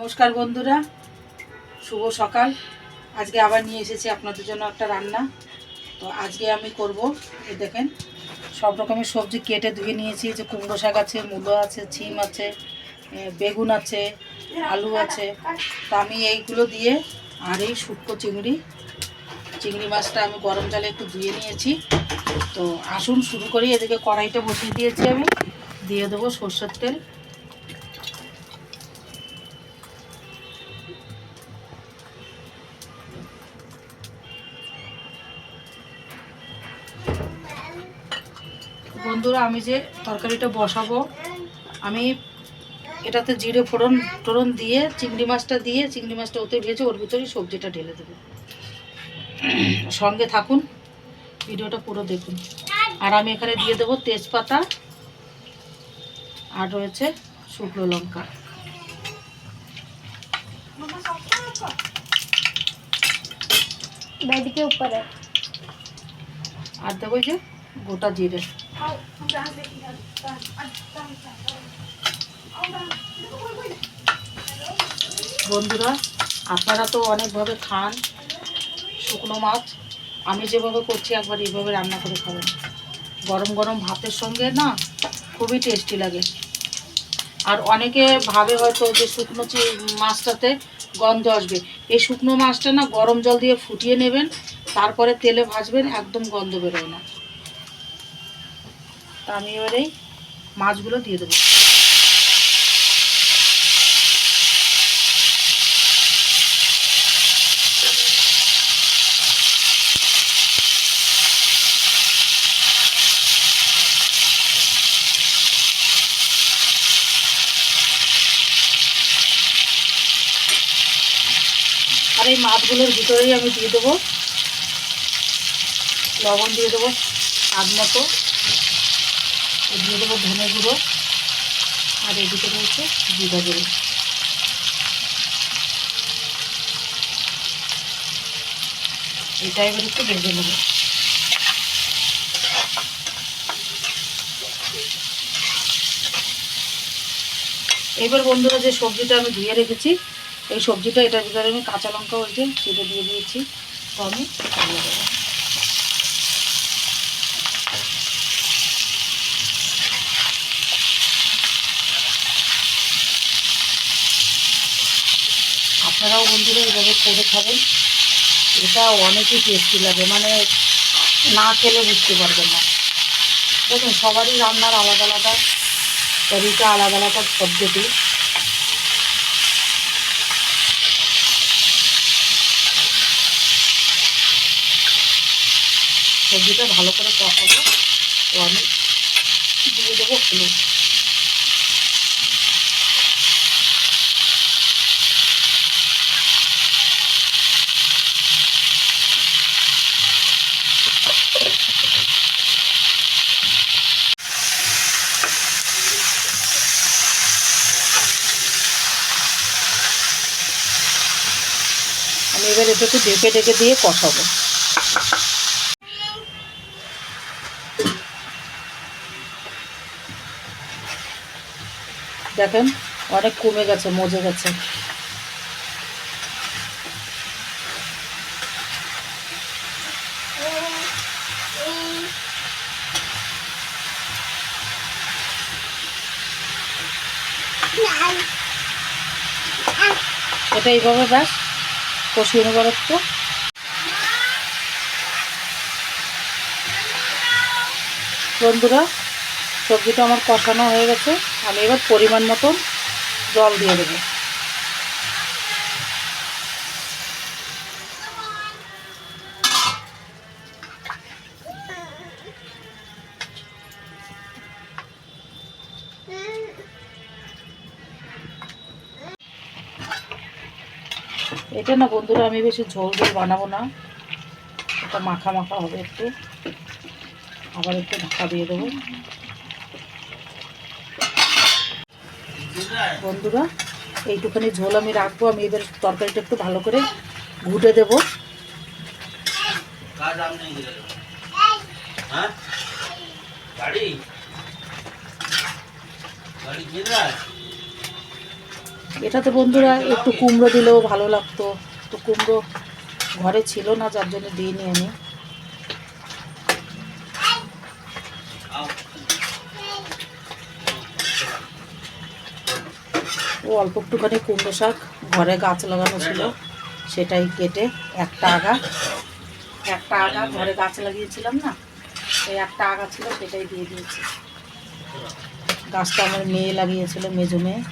নমস্কার বন্ধুরা, শুভ সকাল। আজকে আবার নিয়ে এসেছি আপনাদের জন্য একটা রান্না। তো আজকে আমি করব, এই দেখেন, সব রকমের সবজি কেটে ধুয়ে নিয়েছি যে কুমড়ো শাক আছে, মূলো আছে, ছিম আছে বেগুন আছে, আলু আছে। তো আমি এইগুলো দিয়ে আর এই শুক্তো চিংড়ি চিংড়ি মাছটা আমি গরম জলে একটু ধুয়ে নিয়েছি। তো আসুন শুরু করি, এদিকে কড়াইটা বসিয়ে দিয়েছি আমি। দিয়ে দেবো সর্ষের তেল। বন্ধুরা আমি যে তরকারিটা বসাবো আমি এটাতে জিরে ফোড়ন টোড়ন দিয়ে চিংড়ি মাছটা দিয়ে চিংড়ি মাছটা ওতে ভেজে ওর ভিতরেই সবজিটা ঢেলে দেবো। সঙ্গে থাকুন ভিডিওটা পুরো দেখুন। আর আমি এখানে দিয়ে দেবো তেজপাতা আর রয়েছে শুকনো লঙ্কা। আর দেবো যে গোটা জিরে। বন্ধুরা, আপনারা তো অনেকভাবে খান শুকনো মাছ। আমি যেভাবে করছি একবার এইভাবে রান্না করে খাবেন। গরম গরম ভাতের সঙ্গে না খুবই টেস্টি লাগে। আর অনেকে ভাবে হয়তো যে শুকনো মাছটাতে গন্ধ আসবে। এই শুকনো মাছটা না গরম জল দিয়ে ফুটিয়ে নেবেন, তারপরে তেলে ভাজবেন, একদম গন্ধ বেরোয় না। তা আমি এবার এই মাছগুলো দিয়ে দেবো। আর এই মাছগুলোর ভিতরেই আমি দিয়ে দেবো। লবণ দিয়ে দেবো স্বাদ মতো। দিয়ে দেবো ধনে গুঁড়ো। আর এদিকে হচ্ছে জিরা গুঁড়ো। এটা এবার একটু ভেজে নেব। এবার বন্ধুরা যে সবজিটা আমি ধুয়ে রেখেছি, এই সবজিটা এটার ভিতরে আমি কাঁচা লঙ্কা ওই যে দিয়ে দিয়েছি। তো আমি আপনারাও বন্ধুরা এইভাবে করে খাবেন। এটা অনেকই টেস্টি লাগে মানে না খেলে বুঝতে পারবেন না। দেখুন, সবারই রান্নার আলাদা আলাদা, তরিকা আলাদা আলাদা পদ্ধতি। সবজিটা ভালো করে কষাবো, তো আমি দিয়ে দেবো হলুদ। এবার এটা একটু ঢেকে ঢেকে দিয়ে কষাবো। দেখেন, অনেক কমে গেছে, মজে গেছে। এটা এইভাবে ব্যাস। কষিয়ে নেবার একটু। বন্ধুরা, সবজিটা আমার কষানো হয়ে গেছে। আমি এবার পরিমাণ মতন জল দিয়ে দেবো। এটা না বন্ধুরা, আমি বেশি ঝোল ঝোল বানাবো না। এটা মাখা মাখা হবে একটু। আবার একটু ঢাকা দিয়ে দেবো। বন্ধুরা, এইটুখানি ঝোল আমি রাখব। আমি এবার তরকারিটা একটু ভালো করে ঘুটে দেবো। হ্যাঁ? গাড়ি গাড়ি এটাতে বন্ধুরা একটু কুমড়ো দিলেও ভালো লাগতো। তো কুমড়ো ঘরে ছিল না, যার জন্য দিইনি আমি। ও অল্প একটুখানি কুমড়ো শাক ঘরে গাছ লাগানো ছিল, সেটাই কেটে একটা আগা একটা আগা ঘরে গাছ লাগিয়েছিলাম না, সেই একটা আগা ছিল, সেটাই দিয়ে দিয়েছি। গাছটা আমার মেয়ে লাগিয়েছিল, মেজো মেয়ে।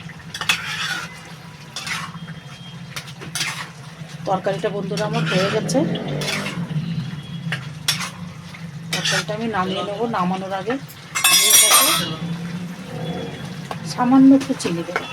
তরকারিটা বন্ধুরা আমার হয়ে গেছে। তরকারিটা আমি নামিয়ে নেব, নামানোর আগে সামান্য একটু চিনি দেবো।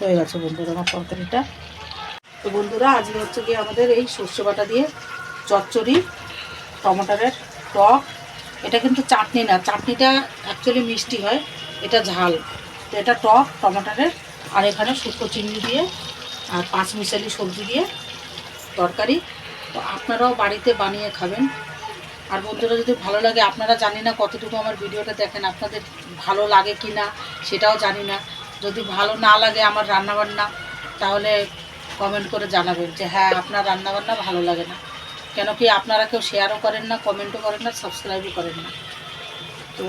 হয়ে গেছে বন্ধুরা আমার তরকারিটা তো বন্ধুরা, আজকে হচ্ছে গিয়ে আমাদের এই সর্ষে বাটা দিয়ে চচ্চড়ি টমাটারের টক। এটা কিন্তু চাটনি না, চাটনিটা অ্যাকচুয়ালি মিষ্টি হয়, এটা ঝাল। তো এটা টক টমাটারের আর এখানে শুকনো চিংড়ি দিয়ে আর পাঁচ মিশালি সবজি দিয়ে তরকারি। তো আপনারাও বাড়িতে বানিয়ে খাবেন। আর বন্ধুরা, যদি ভালো লাগে, আপনারা জানি না কতটুকু আমার ভিডিওটা দেখেন, আপনাদের ভালো লাগে কি না সেটাও জানি না। যদি ভালো না লাগে আমার রান্নাবান্না, তাহলে কমেন্ট করে জানাবেন যে হ্যাঁ আপনার রান্নাবান্না ভালো লাগে না। কেন কি আপনারা কেউ শেয়ারও করেন না কমেন্টও করেন না সাবস্ক্রাইবও করেন না। তো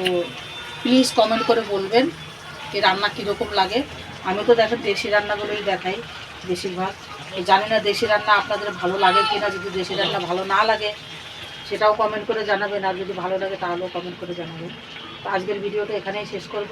প্লিজ কমেন্ট করে বলবেন যে, রান্না কীরকম লাগে। আমি তো দেখেন দেশি রান্নাগুলোই দেখাই বেশিরভাগ। জানি না দেশি রান্না আপনাদের ভালো লাগে কি না যদি দেশি রান্না ভালো না লাগে, সেটাও কমেন্ট করে জানাবেন। আর যদি ভালো লাগে, তাহলেও কমেন্ট করে জানাবেন। তো আজকের ভিডিওটা এখানেই শেষ করব।